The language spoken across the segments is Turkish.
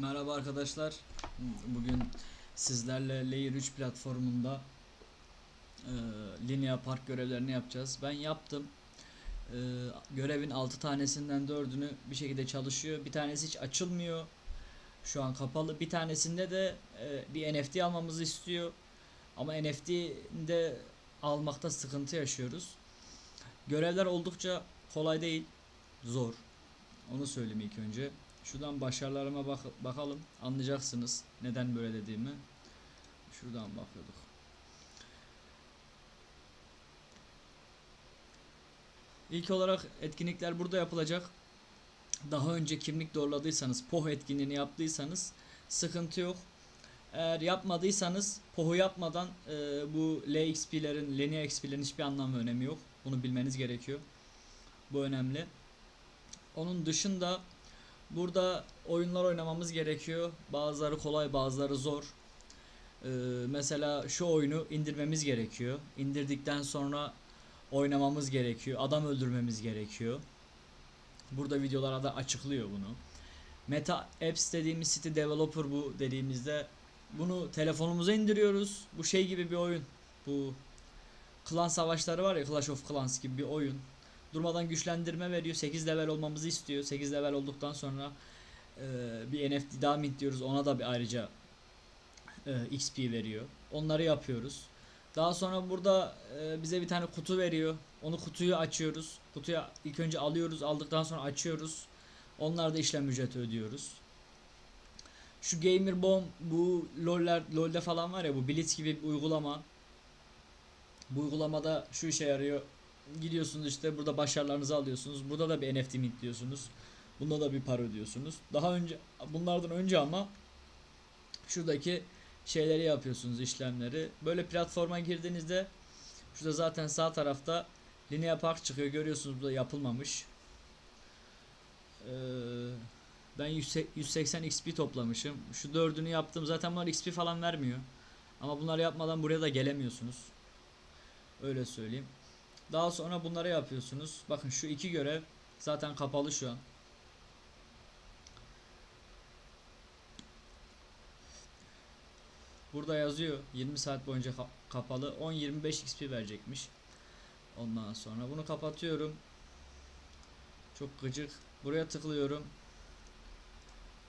Merhaba arkadaşlar. Bugün sizlerle Layer 3 platformunda e, Linea Park görevlerini yapacağız. Ben yaptım. E, görevin 6 tanesinden 4'ünü bir şekilde çalışıyor. Bir tanesi hiç açılmıyor. Şu an kapalı. Bir tanesinde de e, bir NFT almamızı istiyor. Ama NFT'de almakta sıkıntı yaşıyoruz. Görevler oldukça kolay değil. Zor. Onu söyleyeyim ilk önce. Şuradan başarılarıma bak bakalım. Anlayacaksınız neden böyle dediğimi. Şuradan bakıyorduk. İlk olarak etkinlikler burada yapılacak. Daha önce kimlik doğruladıysanız, POH etkinliğini yaptıysanız sıkıntı yok. Eğer yapmadıysanız POH'u yapmadan e, bu LXP'lerin, Linear XP'lerin hiçbir anlamı ve önemi yok. Bunu bilmeniz gerekiyor. Bu önemli. Onun dışında Burada oyunlar oynamamız gerekiyor. Bazıları kolay, bazıları zor. Ee, mesela şu oyunu indirmemiz gerekiyor. İndirdikten sonra oynamamız gerekiyor. Adam öldürmemiz gerekiyor. Burada videolarda açıklıyor bunu. Meta Apps dediğimiz site developer bu dediğimizde bunu telefonumuza indiriyoruz. Bu şey gibi bir oyun. Bu klan savaşları var ya Clash of Clans gibi bir oyun durmadan güçlendirme veriyor. 8 level olmamızı istiyor. 8 level olduktan sonra e, bir NFT daha mint diyoruz. Ona da bir ayrıca e, XP veriyor. Onları yapıyoruz. Daha sonra burada e, bize bir tane kutu veriyor. Onu kutuyu açıyoruz. Kutuyu ilk önce alıyoruz. Aldıktan sonra açıyoruz. Onlar da işlem ücreti ödüyoruz. Şu Gamer Bomb bu LoL'ler LoL'de falan var ya bu Blitz gibi bir uygulama. Bu uygulamada şu işe yarıyor gidiyorsunuz işte burada başarılarınızı alıyorsunuz. Burada da bir NFT mintliyorsunuz. Bunda da bir para ödüyorsunuz. Daha önce bunlardan önce ama şuradaki şeyleri yapıyorsunuz işlemleri. Böyle platforma girdiğinizde şurada zaten sağ tarafta Linea Park çıkıyor. Görüyorsunuz burada yapılmamış. Ee, ben 180 XP toplamışım. Şu dördünü yaptım. Zaten bunlar XP falan vermiyor. Ama bunları yapmadan buraya da gelemiyorsunuz. Öyle söyleyeyim. Daha sonra bunları yapıyorsunuz. Bakın şu iki görev zaten kapalı şu an. Burada yazıyor 20 saat boyunca kapalı 10-25 XP verecekmiş. Ondan sonra bunu kapatıyorum. Çok gıcık. Buraya tıklıyorum.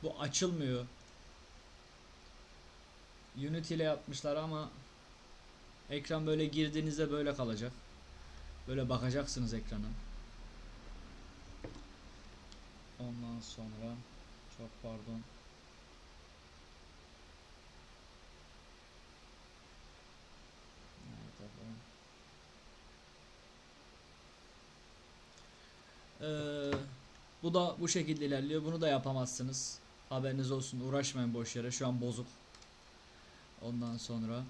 Bu açılmıyor. Unity ile yapmışlar ama ekran böyle girdiğinizde böyle kalacak. Böyle bakacaksınız ekrana. Ondan sonra çok pardon. Ee, bu da bu şekilde ilerliyor. Bunu da yapamazsınız. Haberiniz olsun. Uğraşmayın boş yere. Şu an bozuk. Ondan sonra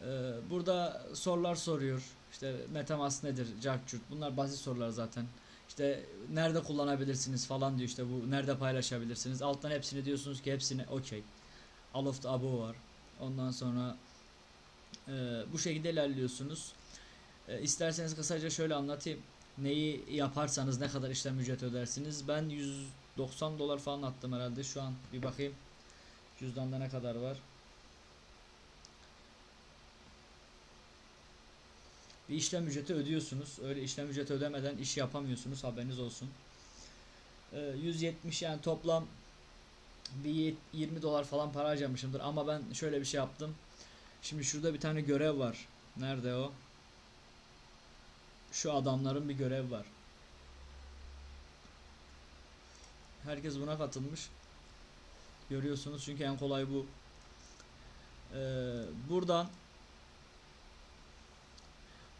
ee, burada sorular soruyor. İşte Metamask nedir? Jarkçurt. Bunlar basit sorular zaten. İşte nerede kullanabilirsiniz falan diyor işte bu nerede paylaşabilirsiniz. Alttan hepsini diyorsunuz ki hepsini okey. All of the above var. Ondan sonra e, bu şekilde ilerliyorsunuz. E, isterseniz kısaca şöyle anlatayım. Neyi yaparsanız ne kadar işlem ücret ödersiniz. Ben 190 dolar falan attım herhalde. Şu an bir bakayım. Cüzdanda ne kadar var. Bir işlem ücreti ödüyorsunuz. Öyle işlem ücreti ödemeden iş yapamıyorsunuz. Haberiniz olsun. Ee, 170 yani toplam bir 20 dolar falan para harcamışımdır. Ama ben şöyle bir şey yaptım. Şimdi şurada bir tane görev var. Nerede o? Şu adamların bir görev var. Herkes buna katılmış. Görüyorsunuz çünkü en kolay bu. Ee, buradan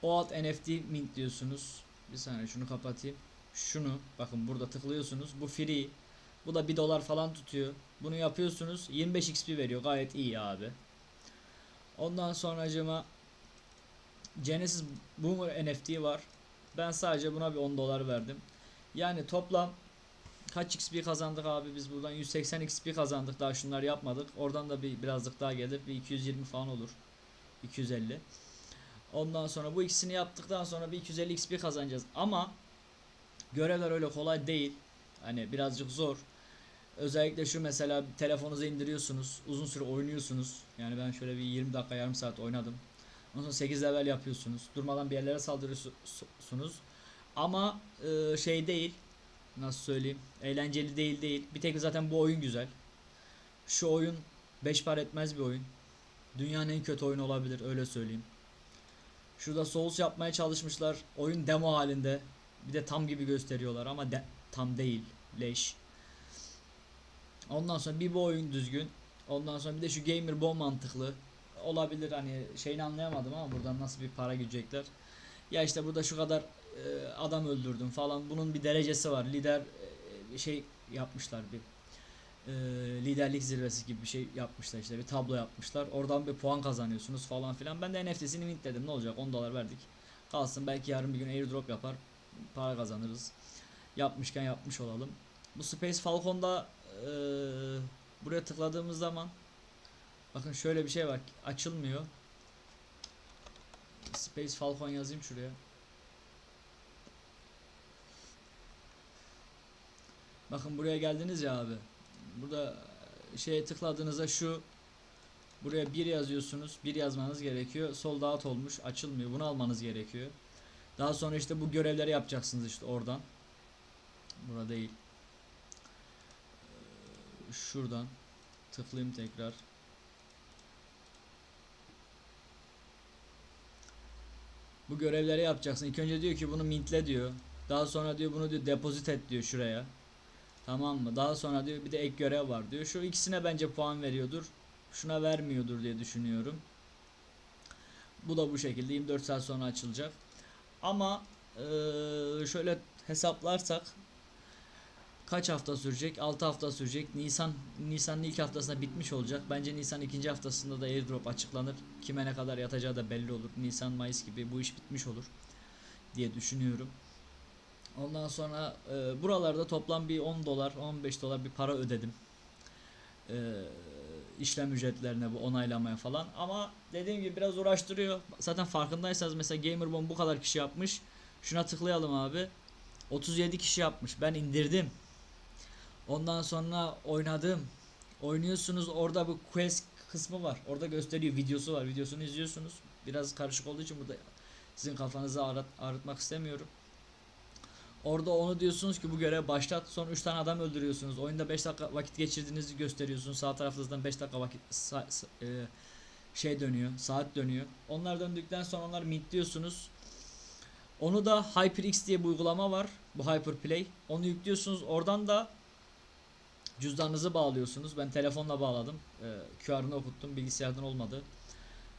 o alt NFT mint diyorsunuz. Bir saniye şunu kapatayım. Şunu bakın burada tıklıyorsunuz. Bu free. Bu da 1 dolar falan tutuyor. Bunu yapıyorsunuz. 25 XP veriyor. Gayet iyi abi. Ondan sonra acıma Genesis Boomer NFT var. Ben sadece buna bir 10 dolar verdim. Yani toplam kaç XP kazandık abi biz buradan 180 XP kazandık daha şunlar yapmadık. Oradan da bir birazcık daha gelir. Bir 220 falan olur. 250. Ondan sonra bu ikisini yaptıktan sonra bir 250 XP kazanacağız. Ama görevler öyle kolay değil. Hani birazcık zor. Özellikle şu mesela telefonunuza indiriyorsunuz. Uzun süre oynuyorsunuz. Yani ben şöyle bir 20 dakika yarım saat oynadım. Ondan sonra 8 level yapıyorsunuz. Durmadan bir yerlere saldırıyorsunuz. Ama e, şey değil. Nasıl söyleyeyim? Eğlenceli değil değil. Bir tek zaten bu oyun güzel. Şu oyun 5 par etmez bir oyun. Dünyanın en kötü oyunu olabilir öyle söyleyeyim. Şurada Souls yapmaya çalışmışlar. Oyun demo halinde. Bir de tam gibi gösteriyorlar ama de- tam değil. Leş. Ondan sonra bir bu oyun düzgün. Ondan sonra bir de şu Gamer Bomb mantıklı. Olabilir hani şeyini anlayamadım ama buradan nasıl bir para güdecekler. Ya işte burada şu kadar e, adam öldürdüm falan. Bunun bir derecesi var. Lider e, şey yapmışlar bir e, liderlik zirvesi gibi bir şey yapmışlar işte bir tablo yapmışlar. Oradan bir puan kazanıyorsunuz falan filan. Ben de NFT'sini mintledim. Ne olacak? 10 dolar verdik. Kalsın belki yarın bir gün airdrop yapar. Para kazanırız. Yapmışken yapmış olalım. Bu Space Falcon'da e, buraya tıkladığımız zaman bakın şöyle bir şey var. Açılmıyor. Space Falcon yazayım şuraya. Bakın buraya geldiniz ya abi. Burada şeye tıkladığınızda şu buraya bir yazıyorsunuz. Bir yazmanız gerekiyor. Sol dağıt olmuş. Açılmıyor. Bunu almanız gerekiyor. Daha sonra işte bu görevleri yapacaksınız işte oradan. Burada değil. Ee, Şuradan tıklayayım tekrar. Bu görevleri yapacaksın. İlk önce diyor ki bunu mintle diyor. Daha sonra diyor bunu diyor depozit et diyor şuraya. Tamam mı? Daha sonra diyor bir de ek görev var diyor. Şu ikisine bence puan veriyordur. Şuna vermiyordur diye düşünüyorum. Bu da bu şekilde 24 saat sonra açılacak. Ama eee, şöyle hesaplarsak kaç hafta sürecek? 6 hafta sürecek. Nisan Nisan'ın ilk haftasında bitmiş olacak. Bence Nisan ikinci haftasında da airdrop açıklanır. Kime ne kadar yatacağı da belli olur. Nisan Mayıs gibi bu iş bitmiş olur diye düşünüyorum. Ondan sonra e, buralarda toplam bir 10 dolar 15 dolar bir para ödedim. E, işlem ücretlerine bu onaylamaya falan ama dediğim gibi biraz uğraştırıyor. Zaten farkındaysanız mesela Gamerbomb bu kadar kişi yapmış. Şuna tıklayalım abi. 37 kişi yapmış. Ben indirdim. Ondan sonra oynadım. Oynuyorsunuz orada bu quest kısmı var. Orada gösteriyor videosu var. Videosunu izliyorsunuz. Biraz karışık olduğu için burada sizin kafanızı ağrıt, ağrıtmak istemiyorum. Orada onu diyorsunuz ki bu görev başlat. Son 3 tane adam öldürüyorsunuz. Oyunda 5 dakika vakit geçirdiğinizi gösteriyorsunuz. Sağ tarafınızdan 5 dakika vakit sa- e, şey dönüyor. Saat dönüyor. Onlar döndükten sonra onları mintliyorsunuz. Onu da HyperX diye bir uygulama var. Bu Hyperplay. Onu yüklüyorsunuz. Oradan da cüzdanınızı bağlıyorsunuz. Ben telefonla bağladım. E, QR'ını okuttum. Bilgisayardan olmadı.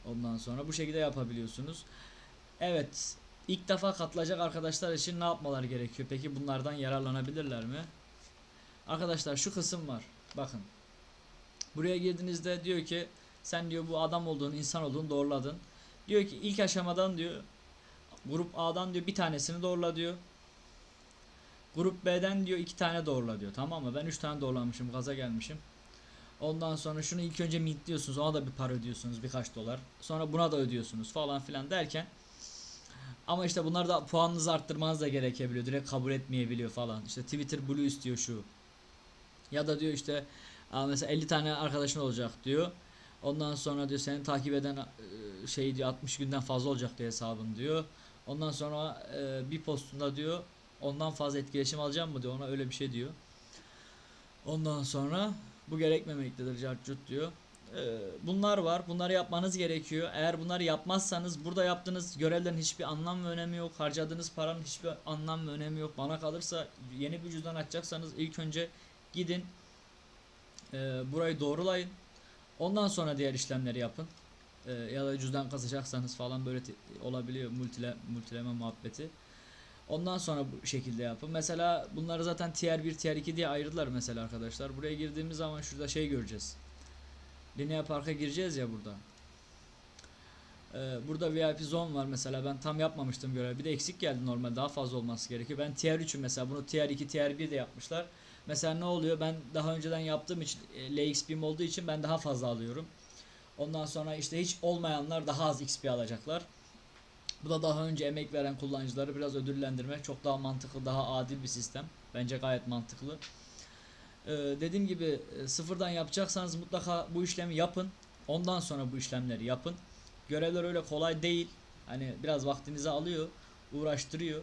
Ondan sonra bu şekilde yapabiliyorsunuz. Evet. İlk defa katılacak arkadaşlar için ne yapmalar gerekiyor? Peki bunlardan yararlanabilirler mi? Arkadaşlar şu kısım var. Bakın. Buraya girdiğinizde diyor ki sen diyor bu adam olduğunu, insan olduğunu doğruladın. Diyor ki ilk aşamadan diyor grup A'dan diyor bir tanesini doğrula diyor. Grup B'den diyor iki tane doğrula diyor. Tamam mı? Ben üç tane doğrulamışım. Gaza gelmişim. Ondan sonra şunu ilk önce mintliyorsunuz. Ona da bir para ödüyorsunuz. Birkaç dolar. Sonra buna da ödüyorsunuz falan filan derken ama işte bunlar da puanınızı arttırmanız da gerekebiliyor. Direkt kabul etmeyebiliyor falan. İşte Twitter Blue istiyor şu. Ya da diyor işte "Aa, mesela 50 tane arkadaşın olacak diyor. Ondan sonra diyor seni takip eden şey diyor 60 günden fazla olacak diye hesabın diyor. Ondan sonra bir postunda diyor ondan fazla etkileşim alacağım mı diyor. Ona öyle bir şey diyor. Ondan sonra bu gerekmemektedir carcut diyor. Ee, bunlar var. Bunları yapmanız gerekiyor. Eğer bunları yapmazsanız burada yaptığınız görevlerin hiçbir anlam ve önemi yok. Harcadığınız paranın hiçbir anlam ve önemi yok. Bana kalırsa yeni bir cüzdan açacaksanız ilk önce gidin e, burayı doğrulayın. Ondan sonra diğer işlemleri yapın. E, ya da cüzdan kasacaksanız falan böyle olabiliyor multile, multileme muhabbeti. Ondan sonra bu şekilde yapın. Mesela bunları zaten tier 1, tier 2 diye ayırdılar mesela arkadaşlar. Buraya girdiğimiz zaman şurada şey göreceğiz. Linear Park'a gireceğiz ya burada. Ee, burada VIP zone var mesela ben tam yapmamıştım görev. Bir de eksik geldi normal daha fazla olması gerekiyor. Ben tier 3'üm mesela bunu tier 2 tier 1 de yapmışlar. Mesela ne oluyor ben daha önceden yaptığım için e, LXP'm olduğu için ben daha fazla alıyorum. Ondan sonra işte hiç olmayanlar daha az XP alacaklar. Bu da daha önce emek veren kullanıcıları biraz ödüllendirmek çok daha mantıklı, daha adil bir sistem. Bence gayet mantıklı. Ee, dediğim gibi e, sıfırdan yapacaksanız mutlaka bu işlemi yapın. Ondan sonra bu işlemleri yapın. Görevler öyle kolay değil. Hani biraz vaktinizi alıyor, uğraştırıyor.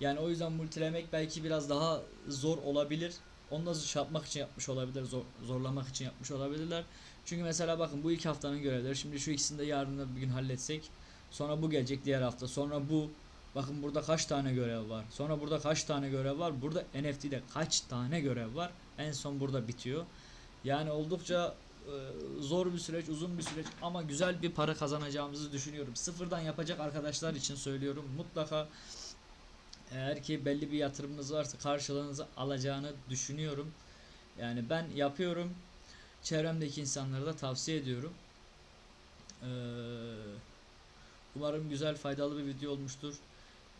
Yani o yüzden multilemek belki biraz daha zor olabilir. Onu da şey yapmak için yapmış olabilir, zor, zorlamak için yapmış olabilirler. Çünkü mesela bakın bu ilk haftanın görevleri. Şimdi şu ikisini de yarın bir gün halletsek. Sonra bu gelecek diğer hafta. Sonra bu. Bakın burada kaç tane görev var. Sonra burada kaç tane görev var. Burada NFT'de kaç tane görev var. En son burada bitiyor. Yani oldukça e, zor bir süreç, uzun bir süreç ama güzel bir para kazanacağımızı düşünüyorum. Sıfırdan yapacak arkadaşlar için söylüyorum. Mutlaka eğer ki belli bir yatırımınız varsa karşılığınızı alacağını düşünüyorum. Yani ben yapıyorum. Çevremdeki insanlara da tavsiye ediyorum. Ee, umarım güzel, faydalı bir video olmuştur.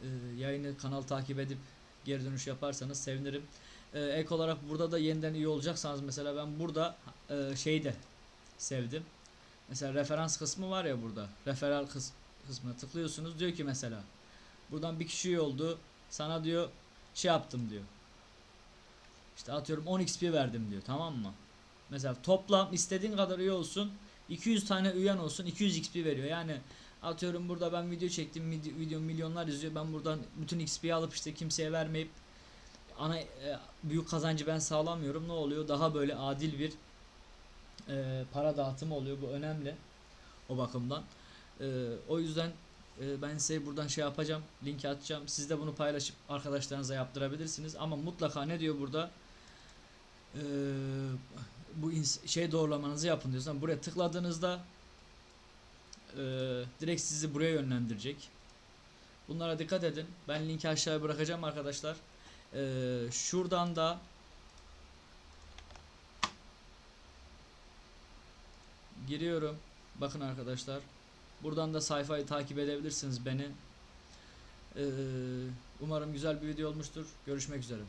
Ee, yayını kanal takip edip geri dönüş yaparsanız sevinirim. Ee, ek olarak burada da yeniden iyi olacaksanız mesela ben burada e, şeyi de sevdim. Mesela referans kısmı var ya burada. Referal kıs kısmına tıklıyorsunuz. Diyor ki mesela buradan bir kişi oldu. Sana diyor şey yaptım diyor. İşte atıyorum 10 XP verdim diyor. Tamam mı? Mesela toplam istediğin kadar üye olsun. 200 tane üyen olsun 200 XP veriyor. Yani atıyorum burada ben video çektim. Video milyonlar izliyor. Ben buradan bütün XP'yi alıp işte kimseye vermeyip ana e, büyük kazancı ben sağlamıyorum. Ne oluyor? Daha böyle adil bir e, para dağıtımı oluyor. Bu önemli. O bakımdan. E, o yüzden e, ben size buradan şey yapacağım. Linki atacağım. Siz de bunu paylaşıp arkadaşlarınıza yaptırabilirsiniz. Ama mutlaka ne diyor burada? E, bu şey doğrulamanızı yapın diyorsan buraya tıkladığınızda e, direkt sizi buraya yönlendirecek. Bunlara dikkat edin. Ben linki aşağıya bırakacağım arkadaşlar. Ee, şuradan da giriyorum. Bakın arkadaşlar. Buradan da sayfayı takip edebilirsiniz beni. Ee, umarım güzel bir video olmuştur. Görüşmek üzere.